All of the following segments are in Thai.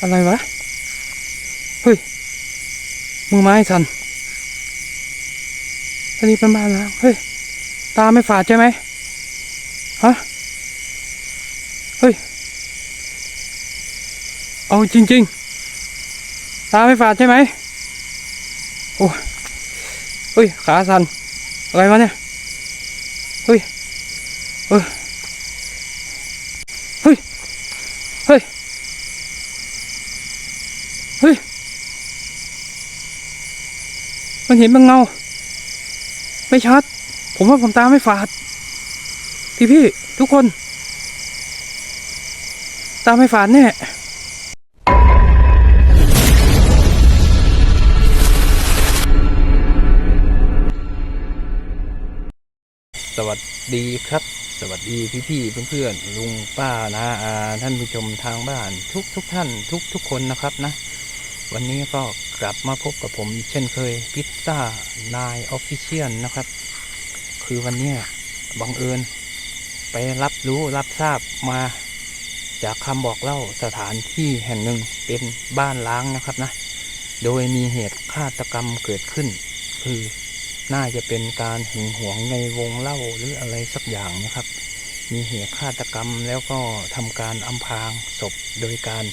อะไรวะ เฮ้ย มือไม้สันอันนี้เป็นบ้านล้างเฮ้ย ตาไม่ฝาดใช่ไหมฮะ เฮ้ย เอาจริง ๆ ตาไม่ฝาดใช่ไหมโอ้ยเฮ้ย ขาสันอะไรวะเนี่ย เฮ้ยเฮ้ย เฮ้ย เฮ้ย เฮ้ย มัน เห็นบางเงา ไม่ชัด ผมว่าผมตาไม่ฝาด พี่พี่ทุกคน ตาไม่ฝาดแน่สวัสดีครับ สวัสดีพี่พี่เพื่อนๆลุงป้านาอาท่านผู้ชมทางบ้านทุกทุกท่านทุกทุกคนนะครับนะ วันนี้ก็ กลับมาพบกับผมอีกเช่นเคยพิซซ่านายออฟฟิเชียลนะครับ คือวันนี้บังเอิญ ไปรับรู้รับทราบมา จากคำบอกเล่าสถานที่แห่งหนึ่งเป็นบ้านล้างนะครับนะ โดยมีเหตุฆาตกรรมเกิดขึ้น คือน่าจะเป็นการหึงหวงในวงเล่าหรืออะไรสักอย่างนะครับ มีเหตุฆาตกรรมแล้วก็ทำการอำพรางศพโดยการ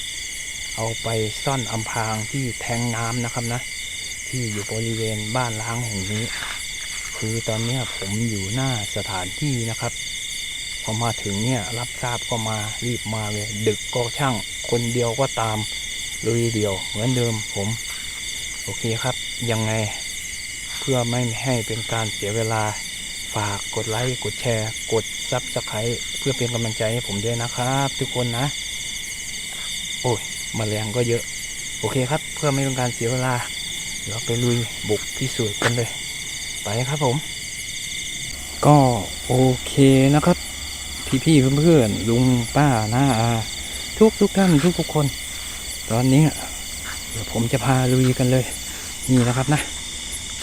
เอาไปซ่อนอำพรางที่แทงน้ำนะครับนะ ที่อยู่บริเวณบ้านล้างแห่งนี้ คือตอนนี้ผมอยู่หน้าสถานที่นะครับพอมาถึงเนี่ยรับทราบก็มารีบมาเลย ดึกก็ช่าง คนเดียวก็ตามลุยเดียวเหมือนเดิมผม โอเคครับ ยังไงเพื่อไม่ให้เป็นการเสียเวลาฝากกดไลค์กดแชร์ กดซับสไครต์เพื่อเป็นกำลังใจให้ผมด้วยนะครับ ทุกคนนะ โอ้ย มแมลงก็เยอะ โอเคครับ เพื่อไม่เป็นการเสียเวลา เราไปลุยบุกพิสูจน์กันเลย ไปครับผม ก็โอเคนะครับ พี่ๆเพื่อนๆลุงป้าหน้าอาทุกทุกท่านทุกทุกคน ตอนนี้เดี๋ยวผมจะพาลุยกันเลย นี่นะครับนะ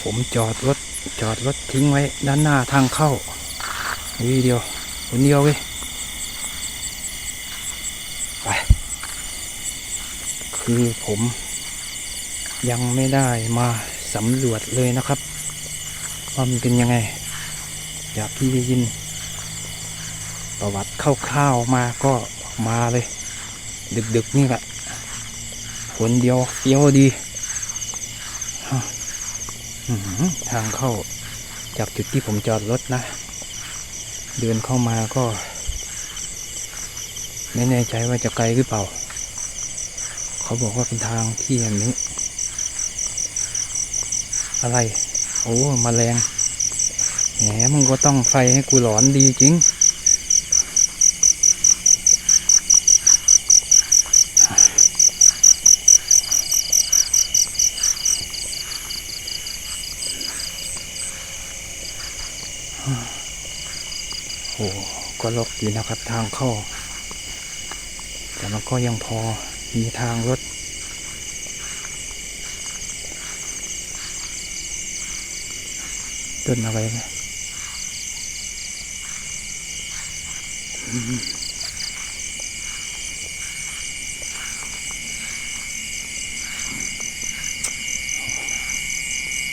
ผมจอดรถจอดรถทิ้งไว้ด้านหน้าทางเข้าวีเดียวคนเดียวเว้ยไป คือผมยังไม่ได้มาสำรวจเลยนะครับ ว่ามันเป็นยังไง จากที่ได้ยิน ประวัติคร่าวๆมาก็มาเลย ดึกๆนี่แหละคนเดียวเฟี้ยวดีทางเข้าจากจุดที่ผมจอดรถนะ เดินเข้ามาก็ ไม่แน่ใจว่าจะไกลหรือเปล่า เขาบอกว่าเป็นทางที่อย่างนี้ อะไร โอ้มาแมลงแหมมึงก็ต้องไฟให้กูหลอนดีจริง โอ้ก็ลกอยู่นะครับทางเข้า แต่มันก็ยังพอ มีทางรถ ต้นอะไรนะอืม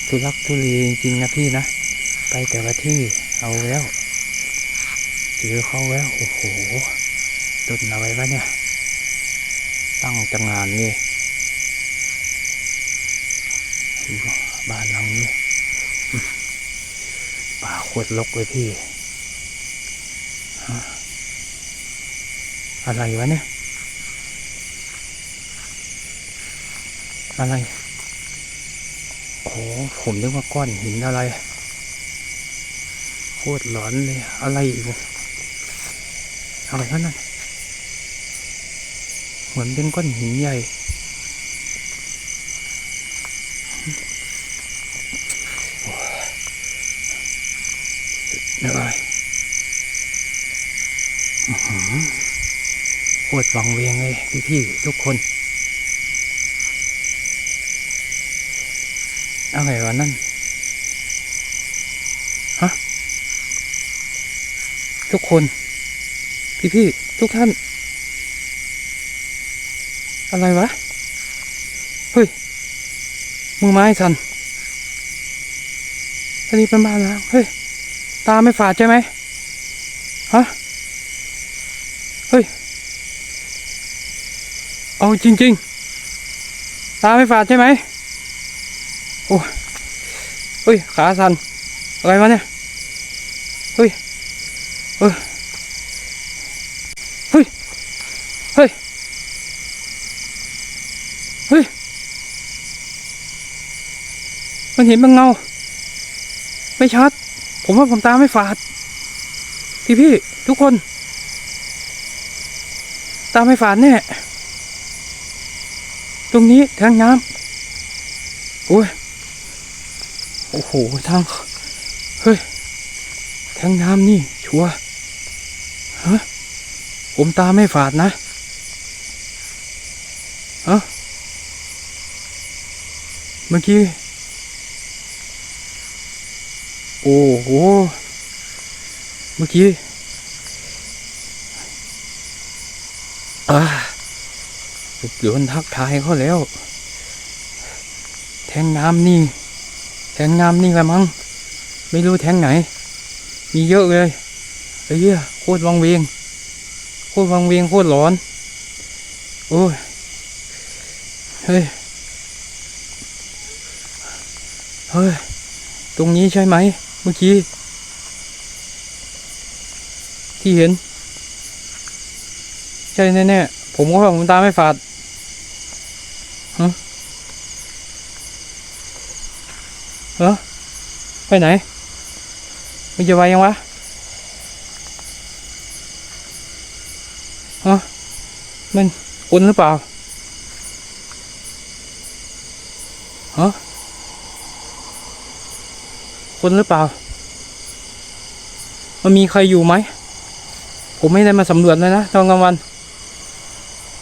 ทุลักทุเลจริงๆนะพี่นะ ไปแต่ละที่เอาแล้วเจอเขาแล้ว โอ้โหต้นอะไรวะเนี่ย ตั้งจังงานเลยดูบ้านหลังนี้ป่าโคตรลกเลยพี่ อะไรวะเนี่ย อะไร โอ้ผมนึกว่าก้อนหินอะไรโคตรหลอนเลย อะไรอีกอะไรวะนั่น เหมือนเป็นก้อนหินใหญ่เหนื่อยโคตรวังเวียงเลยพี่ๆทุกคน อะไรวะนั่น ฮะ ทุกคน พี่ๆทุกท่าน อะไรวะ เฮ้ย มือไม้สั่นอันนี้เป็นบ้านล้างเฮ้ย ตาไม่ฝาดใช่ไหมฮะ เฮ้ย เอาจริง ๆ ตาไม่ฝาดใช่ไหมโอ้เฮ้ย ขาสั่นอะไรวะเนี่ย เฮ้ย เออเฮ้ย เฮ้ย เฮ้ย มันเห็นเป็นเงา ไม่ชัด ผมว่าผมตาไม่ฝาด พี่พี่ทุกคน ตาไม่ฝาดแน่ ตรงนี้แทงน้ำโอ้ย โอ้โห ทาง เฮ้ยแทงน้ำนี่ ชัวร์ฮะผมตาไม่ฝาดนะฮะเมื่อกี้ โอ้โห เมื่อกี้อ่าเดี๋ยวมันทักทายเขาแล้ว แทงน้ำนี่ แทงน้ำนี่ละมั้ง ไม่รู้แทงไหน มีเยอะเลยไอ้เหี้ยโคตรวังเวง โคตรวังเวงโคตรร้อน โอ้ย เฮ้ย เฮ้ย ตรงนี้ใช่ไหม เมื่อกี้ ที่เห็น ใช่แน่ๆ ผมก็ว่าผมตาไม่ฝาดฮะเออไปไหนมันจะไปยังวะฮะมันคนหรือเปล่าฮะ คนหรือเปล่า มันมีใครอยู่ไหม ผมไม่ได้มาสำรวจเลยนะตอนกลางวัน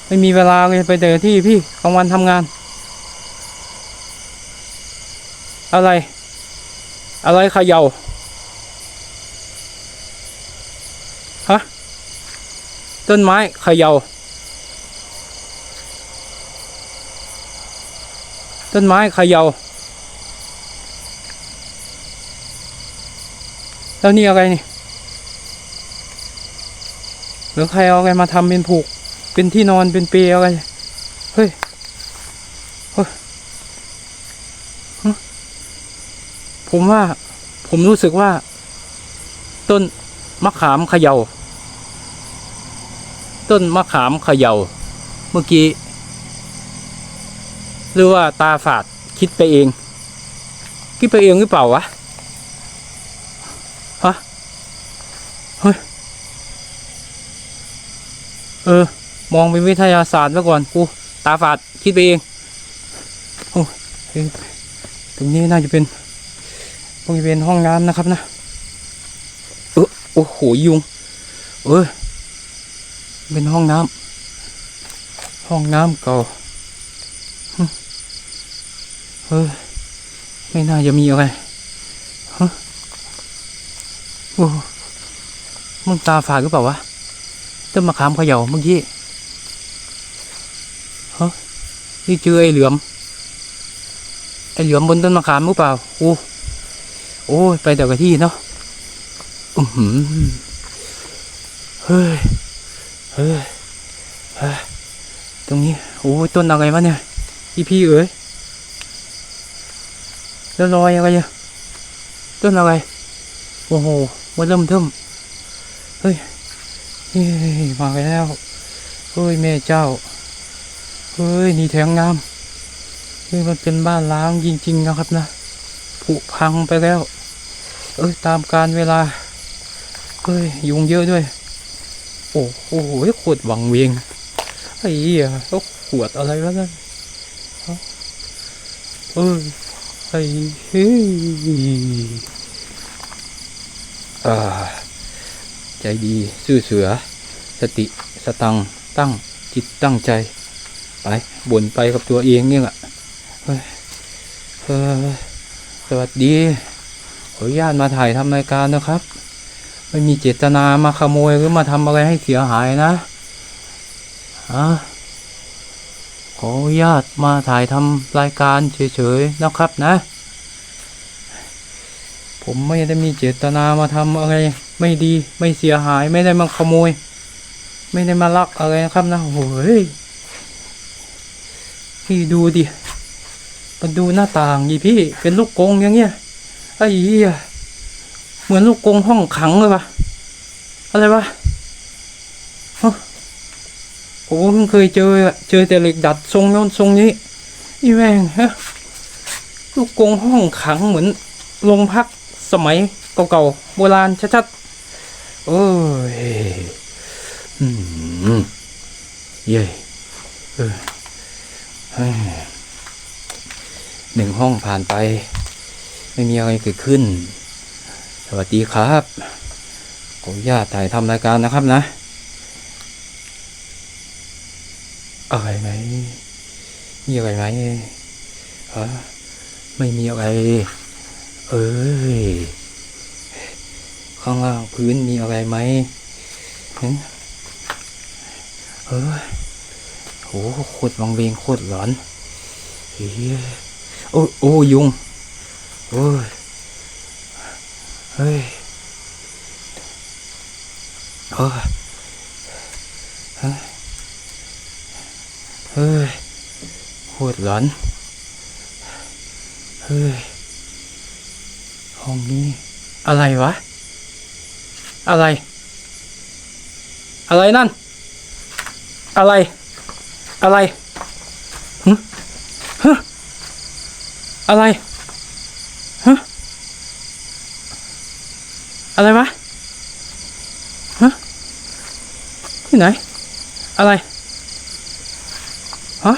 ไม่มีเวลาเลยไปเจอที่พี่กลางวันทำงาน อะไร อะไรขย่าฮะต้นไม้เขย่าต้นไม้เขย่า แล้วนี่อะไรนี่หรือใครเอาอะไรมาทำเป็นผูก เป็นที่นอนเป็นเปลอะไรเฮ้ยเฮ้ยผมว่า ผมรู้สึกว่า ต้นมะขามเขยา่า ต้นมะขามเขยา่า เมื่อกี้ หรือว่าตาฝาดคิดไปเอง คิดไปเองหรือเปล่าวะ ฮะ เฮ้ย เออ มองเป็นวิทยาศาสตร์ซะก่อนกูตาฝาดคิดไปเองโอ้ตรงนี้น่าจะเป็นบริเวณห้องน้ำนะครับนะเออโอ้โหยุง เออเป็นห้องน้ำห้องน้ำเก่าฮึเออไม่น่าจะมีอะไรฮะโอ้มึงตาฝาดหรือเปล่าวะ ต้นมะขามเขย่าเมื่อกี้ฮะนี่เจอไอ้เหลือม ไอ้เหลือมบนต้นมะขามหรือเปล่า โอ้โอ้ยไปแต่กับที่เนาะอือหือเฮ้ย เฮ้ย เฮ้ย ตรงนี้ โอ้ยต้นอะไรวะเนี่ย พี่พี่เอ๋ยแล้วรอยอะไรเนี่ยต้นอะไร โอ้โหมันเริ่มเทิมเฮ้ย เฮ้ยมาแล้วเฮ้ยแม่เจ้าเฮ้ยนี่แทงน้ำนี่มันเป็นบ้านล้างจริง ๆ นะครับนะผุพังไปแล้ว เอ้ยตามการเวลาเฮ้ยยุงเยอะด้วย โอ้โหโคตรหวังเวงไอ้เหี้ยแล้วขวดอะไรวะนั่นเอ้ยไอ้เฮ้ยอ่า ใจดีซื่อเสือ สติสตังตั้งจิตตั้งใจ ไปบ่นไปกับตัวเองเนี่ยแหละเฮ้ยเออสวัสดี ขออนุญาตมาถ่ายทำรายการนะครับ ไม่มีเจตนามาขโมยหรือมาทำอะไรให้เสียหายนะฮะขออนุญาตมาถ่ายทำรายการเฉยๆนะครับนะ ผมไม่ได้มีเจตนามาทำอะไร ไม่ดีไม่เสียหายไม่ได้มาขโมย ไม่ได้มาลักอะไรนะครับนะโอ้โหเฮ้ยพี่ดูดิมาดูหน้าต่างดิพี่เป็นลูกกงอย่างเงี้ยไอ้เหี้ยเหมือนลูกกงห้องขังเลยวะอะไรวะฮะผมเพิ่งเคยเจอเจอแต่เหล็กดัดทรงโน้นทรงนี้อีแม่งฮะลูกกงห้องขังเหมือนโรงพักสมัยเก่าๆโบราณชัดๆ โอ้ยอืมเย่เออเฮ้ยหนึ่งห้องผ่านไป ไม่มีอะไรเกิดขึ้น สวัสดีครับขออนุญาตถ่ายทำรายการนะครับนะ อะไรไหมมีอะไรไหมฮะไม่มีอะไร เอ้ย ข้างล่างพื้นมีอะไรไหมหึเออโหโคตรวังเวงโคตรหลอนเฮ้ยโอ้โอ้ยุงโอ้ยเฮ้ยเฮ้ยเฮ้ยโคตรหลอนเฮ้ยห้องนี้อะไรวะ อะไร อะไรนั่น อะไร อะไรฮึฮึอะไรฮึอะไรวะฮะที่ไหน อะไรฮะ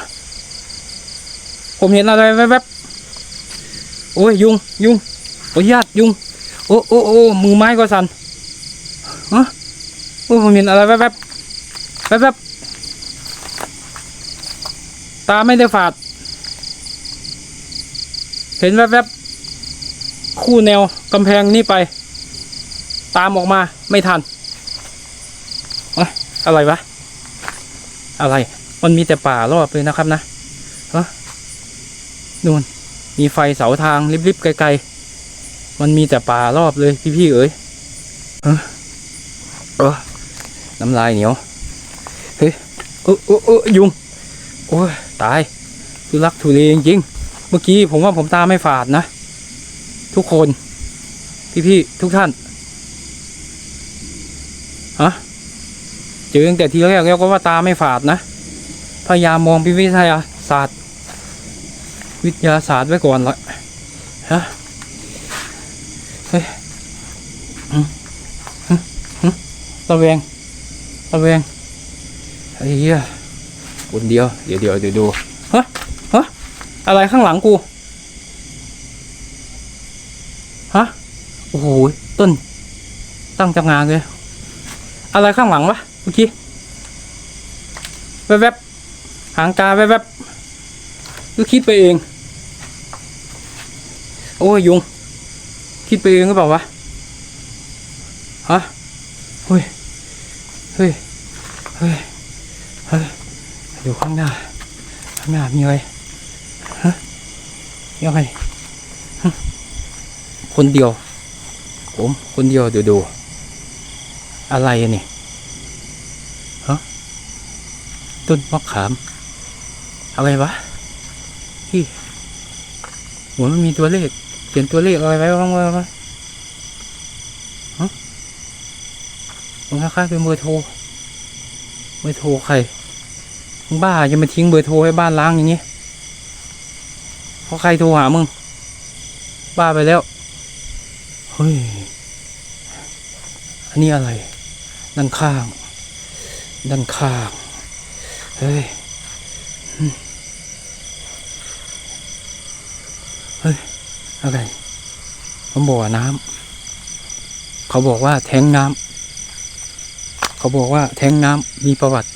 ผมเห็นอะไรแวบๆโอ้ยยุงยุงโอ้ยญาติยุง โอ้โอ้โอ้มือไม้ก็สั่น โอ้ผมเห็นอะไรแวบๆแวบๆตาไม่ได้ฝาด เห็นแวบๆคู่แนวกำแพงนี่ไป ตามออกมาไม่ทันอะอะไรวะ อะไร มันมีแต่ป่ารอบเลยนะครับนะฮะนู่นมีไฟเสาทางริบๆไกลๆ มันมีแต่ป่ารอบเลยพี่ๆเอ๋ยเอ้อเออ น้ำลายเหนียวเฮ้ยเออเออเออยุงโอ้ยตายทุลักทุเลจริงๆเมื่อกี้ผมว่าผมตาไม่ฝาดนะ ทุกคน พี่ๆทุกท่านฮะเจอตั้งแต่ทีแรกแล้วก็ว่าตาไม่ฝาดนะ พยายามมองพิวิทยาศาสตร์ วิทยาศาสตร์ไว้ก่อนละฮะเฮ้ยหึหึหึระแวง ระแวงไอ้เหี้ยคนเดียว เดี๋ยวเดี๋ยวเดี๋ยวดูฮะฮะอะไรข้างหลังกูฮะโอ้โหต้น ตั้งจังงานเลย อะไรข้างหลังวะเมื่อกี้แวบๆหางกาแวบๆก็คิดไปเอง โอ้ยยุง คิดไปเองหรือเปล่าวะฮะเฮ้ยเฮ้ย เฮ้ย เฮ้ยดูข้างหน้า ข้างหน้ามีอะไรฮะมีอะไรคนเดียว ผมคนเดียวเดี๋ยวดู อะไรอะนี่ฮะต้นมะขาม อะไรวะพี่หัวมันมีตัวเลข เขียนตัวเลขอะไรไว้บ้างวะ มันคล้ายๆเป็นเบอร์โทรเบอร์โทรใครมึงบ้าจะมาทิ้งเบอร์โทรให้บ้านล้างอย่างงี้เพราะใครโทรหามึง บ้าไปแล้ว เฮ้ย อันนี้อะไร ด้านข้าง ด้านข้าง เฮ้ย เฮ้ย อะไร เขาบอกว่าน้ำ เขาบอกว่าแทงน้ำ เขาบอกว่าแทงน้ำมีประวัติ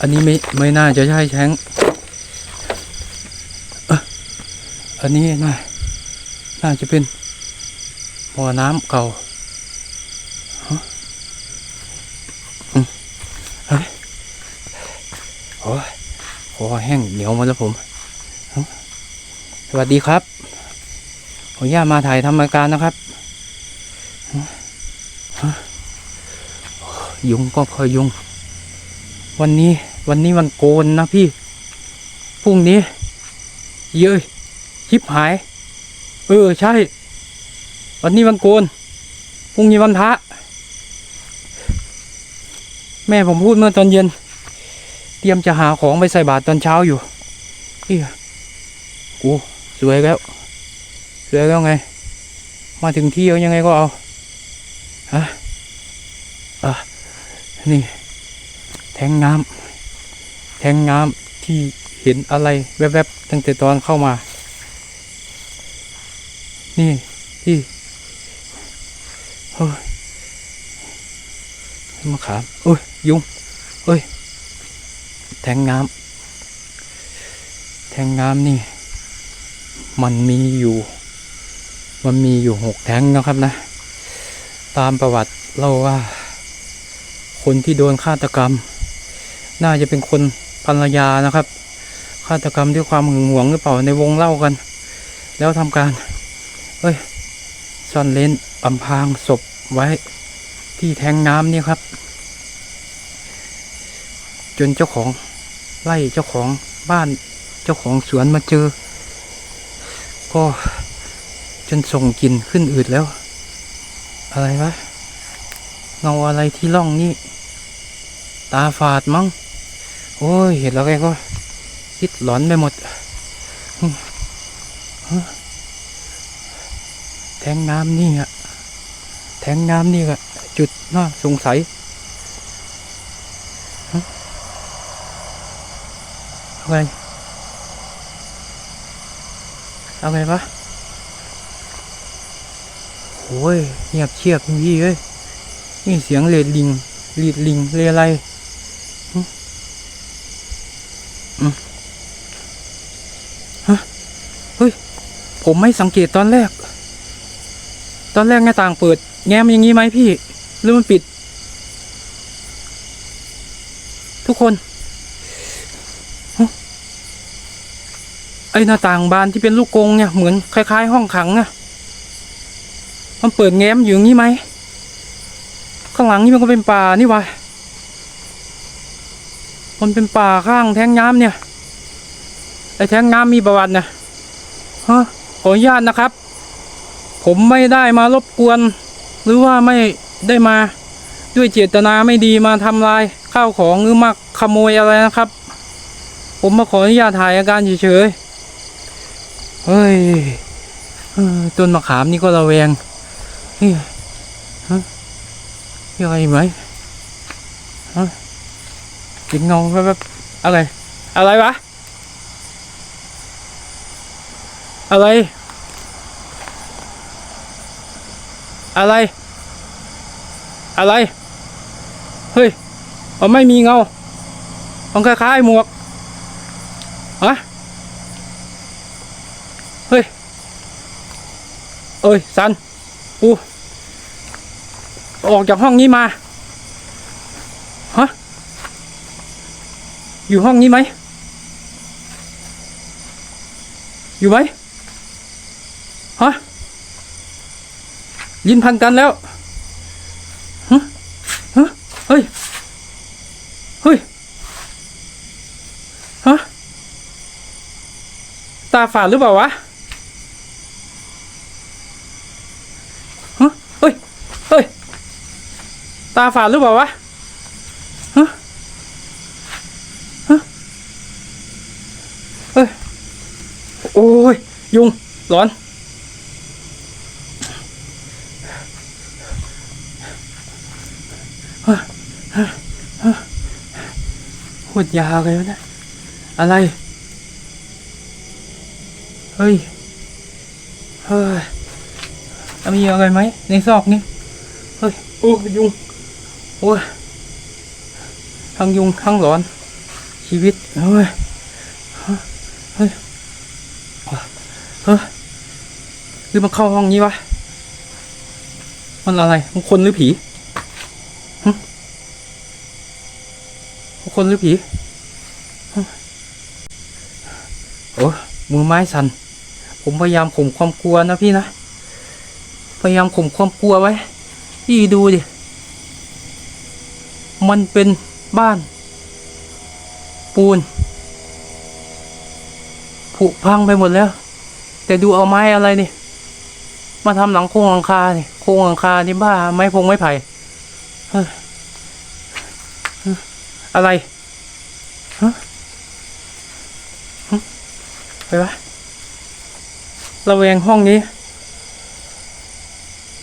อันนี้ไม่ไม่น่าจะใช่แท้งอ๊ะอันนี้น่าน่าจะเป็นบ่อน้ำเก่าเฮ้ยโอ้ยคคอแห้งเหนียวหมาแล้วผม สวัสดีครับขออนุญาตมาถ่ายทำรายการนะครับฮะฮะ ยุงก็พอยยุง วันนี้วันนี้วันโกนนะพี่ พรุ่งนี้ เย้ยชิบหาย เออใช่ วันนี้วันโกน พรุ่งนี้วันพระ แม่ผมพูดเมื่อตอนเย็น เตรียมจะหาของไปใส่บาตรตอนเช้าอยู่เอ้ยกูสวยแล้ว สวยแล้วไง มาถึงที่แล้วยังไงก็เอา ฮะ นี่ แทงน้ำแทงน้ำที่เห็นอะไรแวบๆตั้งแต่ตอนเข้ามา นี่ที่เฮ้ยมะขามเอ้ย ยุงเอ้ย แทงน้ำแทงน้ำนี่ มันมีอยู่ มันมีอยู่หกแทงนะครับนะ ตามประวัติเล่าว่า คนที่โดนฆาตกรรม น่าจะเป็นคนภรรยานะครับ ฆาตกรรมด้วยความหึงหวงหรือเปล่าในวงเล่ากัน แล้วทำการเอ้ยซ่อนเลนอำพางศพไว้ที่แทงน้ำนี่ครับ จนเจ้าของไล่เจ้าของบ้านเจ้าของสวนมาเจอ ก็จนส่งกลิ่นขึ้นอืดแล้ว อะไรวะเงาอะไรที่ล่องนี่ ตาฝาดมั้ง โอ้ย เห็นแล้วแกก็คิดหลอนไปหมด แทงน้ำนี่อะแทงน้ำนี่อะจุดน่าสงสัยฮะเอาไงเอาไงปะโอ้ยเงียบเชียบพี่เอ้ยนี่เสียงเลดลิง ลีดลิง เลอะไรหึอืมฮะ เฮ้ย ผมไม่สังเกตตอนแรก ตอนแรกหน้าต่างเปิด แง้มอย่างนี้ไหมพี่ หรือมันปิด ทุกคน ไอหน้าต่างบานที่เป็นลูกกงเนี่ยเหมือนคล้าย ๆ ห้องขังอะมันเปิดแง้มอยู่อย่างนี้ไหม ข้างหลังนี่มันก็เป็นป่านี่วะมันเป็นป่าข้างแท้งน้ำเนี่ย ไอแท้งน้ำมีประวัตินะฮะ ขออนุญาตนะครับ ผมไม่ได้มารบกวน หรือว่าไม่ได้มาด้วยเจตนาไม่ดีมาทำลายข้าวของหรือมาขโมยอะไรนะครับ ผมมาขออนุญาตถ่ายอาการเฉยๆเฮ้ยต้นมะขามนี่ก็ระแวงนี่ฮะมีอะไรไหมฮะเห็นเงาแบบบๆอะไร อะไรวะ อะไร อะไร อะไร เฮ้ยเอาไม่มีเงาของคล้ายๆหมวกฮะเฮ้ย เอ้ยสันปูออกจากห้องนี้มา ฮะ อยู่ห้องนี้ไหม อยู่ไหมฮะ ยินพันกันแล้วฮะฮะเฮ้ย เฮ้ย ฮะ ตาฝาดหรือเปล่าวะฮะเฮ้ย เฮ้ย ตาฝาดหรือเปล่าวะฮะฮะเฮ้ย โอ้ย ยุง ร้อน หดยาวเลยวะเนะอะไร เฮ้ย เฮ้ยแล้วมีอะไรไหมในซอกนี้เฮ้ย โอ้ยุง โอ้ยทั้งยุงทั้งร้อน ชีวิต เฮ้ย เฮ้ย เฮ้ยหรือมันเข้าห้องนี้วะ มันอะไร มันคนหรือผีหึมัน คนหรือผี โอ้มือไม้สันผมพยายามข่มความกลัวนะพี่นะ พยายามข่มความกลัวไว้ พี่ดูดิ มันเป็นบ้าน ปูน ผุพังไปหมดแล้ว แต่ดูเอาไม้อะไรนี่ มาทำหลังโครงหลังคานี่โครงหลังคานี่บ้า ไม้พงไม้ไผ่ เฮ้ยเฮ้ย อะไรฮะฮะไปวะระแวงห้องนี้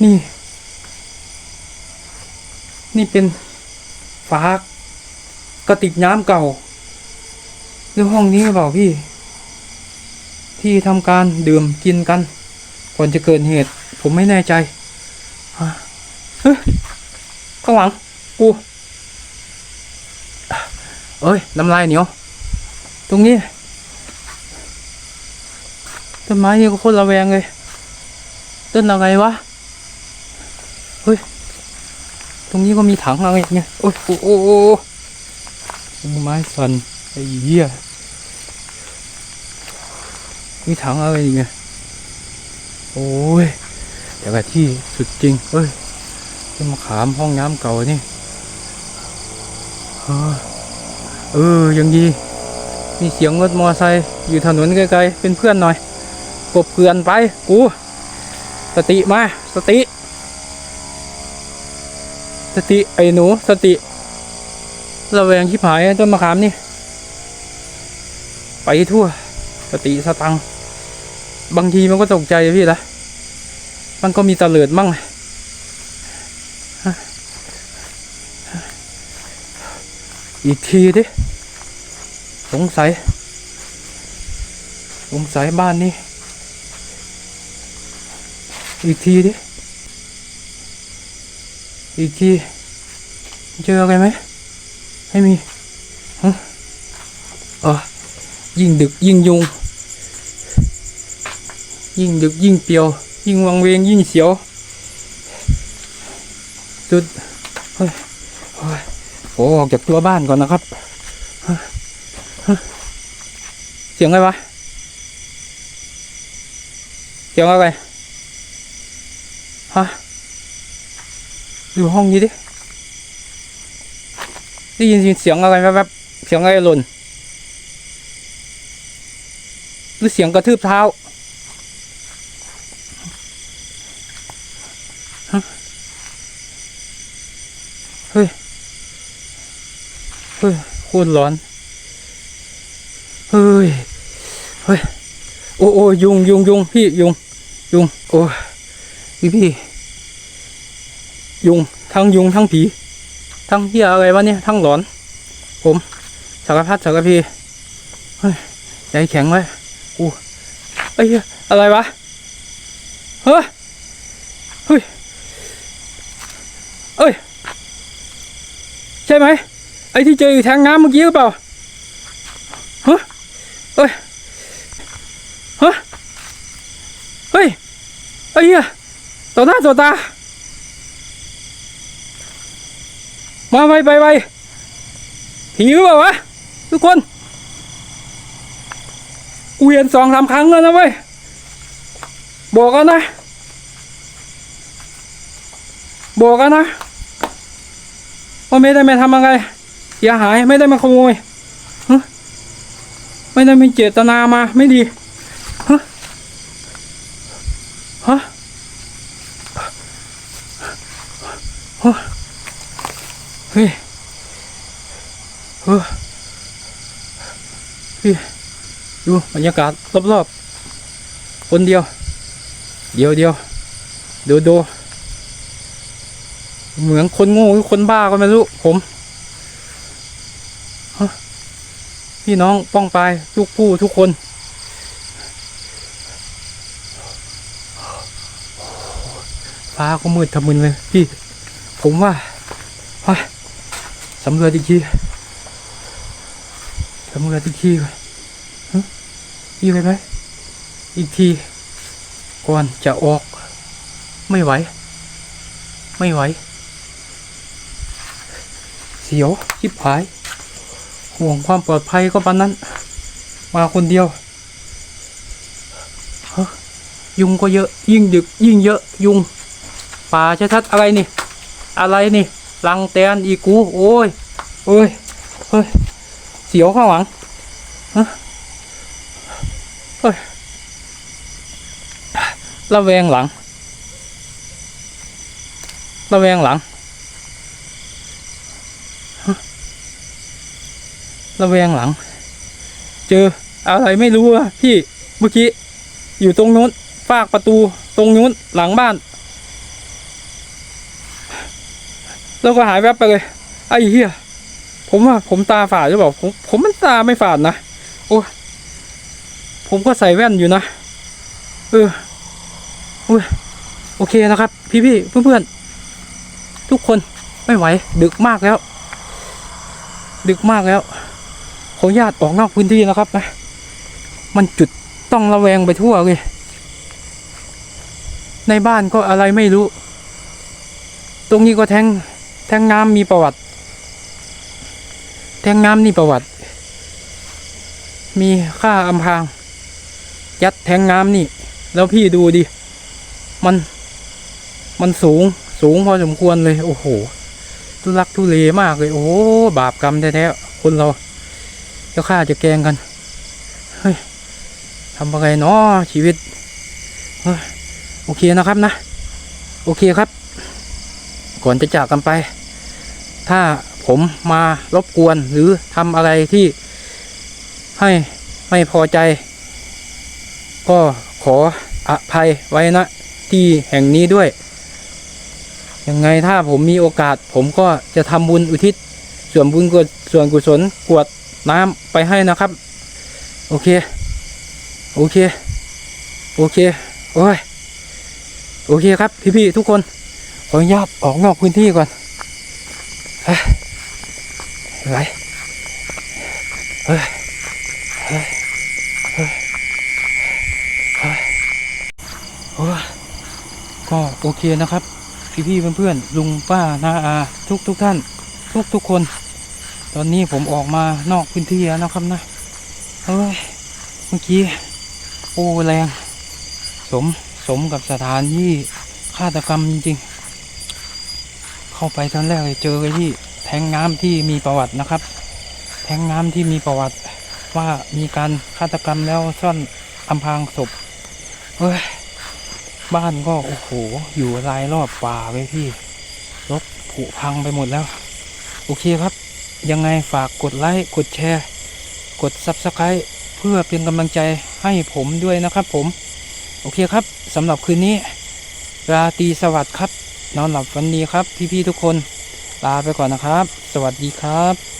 นี่ นี่เป็นฝากระติกน้ำเก่าหรือห้องนี้หรือเปล่าพี่ ที่ทำการดื่มกินกัน ก่อนจะเกิดเหตุ ผมไม่แน่ใจฮะเฮ้ยข้างหลังกู เอ้ยน้ำลายเหนียว ตรงนี้ต้นไม้นี่ก็โคตรระแวงเลย ต้นอะไรวะ เฮ้ย ตรงนี้ก็มีถังอะไรเงี้ย โอ้ยโอ้โอ้โอ้โอ้ไม้สันไอ้เหี้ย มีถังอะไรเงี้ย โอ้ยแต่ว่าที่สุดจริงเอ้ยต้นมะขามห้องน้ำเก่านี่เออ เออยังดี มีเสียงรถมอไซค์อยู่ถนนไกลๆเป็นเพื่อนหน่อยกบเกลือนไปกูสติมาสติ สติไอ้หนูสติระแวงชิบหายต้นมะขามนี่ ไปทั่ว สติสตัง บางทีมันก็ตกใจพี่ละมันก็มีตะเลิดมั่งฮะ อีกทีดิ สงสัย สงสัยบ้านนี้ อีกทีดิ อีกที เจออะไรไหม ไม่มีฮะเออยิ่งดึกยิ่งยุง ยิ่งดึกยิ่งเปียว ยิ่งวังเวงยิ่งเสียวจุดเฮ้ยโอ้ย โอ้ออกจากตัวบ้านก่อนนะครับ เสียงอะไรวะ เสียงอะไร ฮะ ดูห้องนี้ดิ ได้ยินเสียงอะไรแวบๆเสียงอะไรหล่นหรือเสียงกระทืบเท้าฮ้ เฮ้ยโคตรร้อน เฮ้ย เฮ้ย โอ้โอ้ยุงยุงยุงพี่ยุง ยุง โอ้พี่พี่ ยุง ทั้งยุงทั้งผี ทั้งเหี้ยอะไรวะเนี่ย ทั้งหลอน ผมสารพัดสารพีเฮ้ย ใจแข็งไว้กูเอ้อะไรวะ เฮ้ย เฮ้ย เอ้ย ใช่ไหม ไอ้ที่เจออยู่แทงน้ำเมื่อกี้หรือเปล่าฮะเอ้ยฮะเฮ้ยไอ้เหี้ยต่อหน้าต่อตา มาไปไปไปผีหรือเปล่าวะทุกคนกูเห็นสองสามครั้งแล้วนะเว้ยบอกกันนะบอกกันนะว่าไม่ได้มาทำอะไร เสียหายไม่ได้มาขโมยฮะไม่ได้มีเจตนามาไม่ดีฮะฮะฮะเฮ้ยเฮ้ยดูบรรยากาศรอบๆคนเดียว เดียวเดียวดูดูเหมือนคนโง่หรือคนบ้าก็ไม่รู้ผม พี่น้องป้องปายทุกผู้ทุกคน ฟ้าก็มืดทะมึนเลย พี่ ผมว่าว่าสำรวจอีกทีสำรวจอีกทีก่อนพี่ไปไหมอีกที ก่อนจะออก ไม่ไหว ไม่ไหว เสียวชิบหาย ห่วงความปลอดภัยก็ปานนั้น มาคนเดียวยุงก็เยอะ ยิ่งดึกยิ่งเยอะยุง ป่าชัดๆอะไรนี่ อะไรนี่ลังแตนอีกูโอ้ยโอ้ยเฮ้ยเสียวข้างหลังฮะเฮ้ยระแวงหลังระแวงหลังฮะ ระแวงหลัง เจออะไรไม่รู้อะพี่เมื่อกี้อยู่ตรงนู้นฟากประตูตรงนู้นหลังบ้าน แล้วก็หายแวบไปเลย ไอ้เหี้ยผมว่าผมตาฝาดหรือเปล่าผมผมมันตาไม่ฝาดนะโอ้ผมก็ใส่แว่นอยู่นะเออโอ้ยโอเคนะครับ พี่พี่เพื่อนๆทุกคนไม่ไหว ดึกมากแล้ว ดึกมากแล้ว ออนุญาตออกนอกพื้นที่นะครับนะมันจุดต้องระแวงไปทั่วเลย ในบ้านก็อะไรไม่รู้ ตรงนี้ก็แทงแทงน้ำมีประวัติ แทงน้ำนี่ประวัติ มีค่าอำพราง ยัดแทงน้ำนี่ แล้วพี่ดูดิ มัน มันสูง สูงพอสมควรเลย โอ้โหทุลักทุเลมากเลย โอ้ บาปกรรมแท้ๆ คนเรา จะฆ่าจะแกงกัน เฮ้ยทำอะไรเนาะชีวิต เฮ้ย โอเคนะครับนะ โอเคครับ ก่อนจะจากกันไป ถ้าผมมารบกวนหรือทำอะไรที่ให้ไม่พอใจ ก็ขออภัยไว้นะที่แห่งนี้ด้วย ยังไงถ้าผมมีโอกาส ผมก็จะทำบุญอุทิศ ส่วนบุญกุศส่วนกุศลกวด น้ำไปให้นะครับ โอเค โอเค โอเค โอ้ย โอเคครับ พี่ๆทุกคน ขออนุญาตออกนอกพื้นที่ก่อนเฮ้ยไหลเฮ้ยเฮ้ยเฮ้ยเฮ้ยโอ้ยก็โอเคนะครับ พี่ๆเพื่อนๆลุงป้านาอาทุกทุกท่าน ทุกทุกคน ตอนนี้ผมออกมานอกพื้นที่แล้วนะครับนะเฮ้ยเมื่อกี้โอ้แรง สมสมกับสถานที่ฆาตกรรมจริงๆ เข้าไปตอนแรกเลยเจอไอ้ที่แทงน้ำที่มีประวัตินะครับ แทงน้ำที่มีประวัติว่ามีการฆาตกรรมแล้วซ่อนอำพรางศพเฮ้ยบ้านก็โอ้โห อยู่รายรอบป่าเลยพี่รถผุพังไปหมดแล้ว โอเคครับ ยังไงฝากกดไลค์กดแชร์ กด Subscribe เพื่อเป็นกำลังใจให้ผมด้วยนะครับผม โอเคครับสำหรับคืนนี้ ราตรีสวัสดิ์ครับ นอนหลับฝันดีครับ พี่ๆทุกคน ลาไปก่อนนะครับ สวัสดีครับ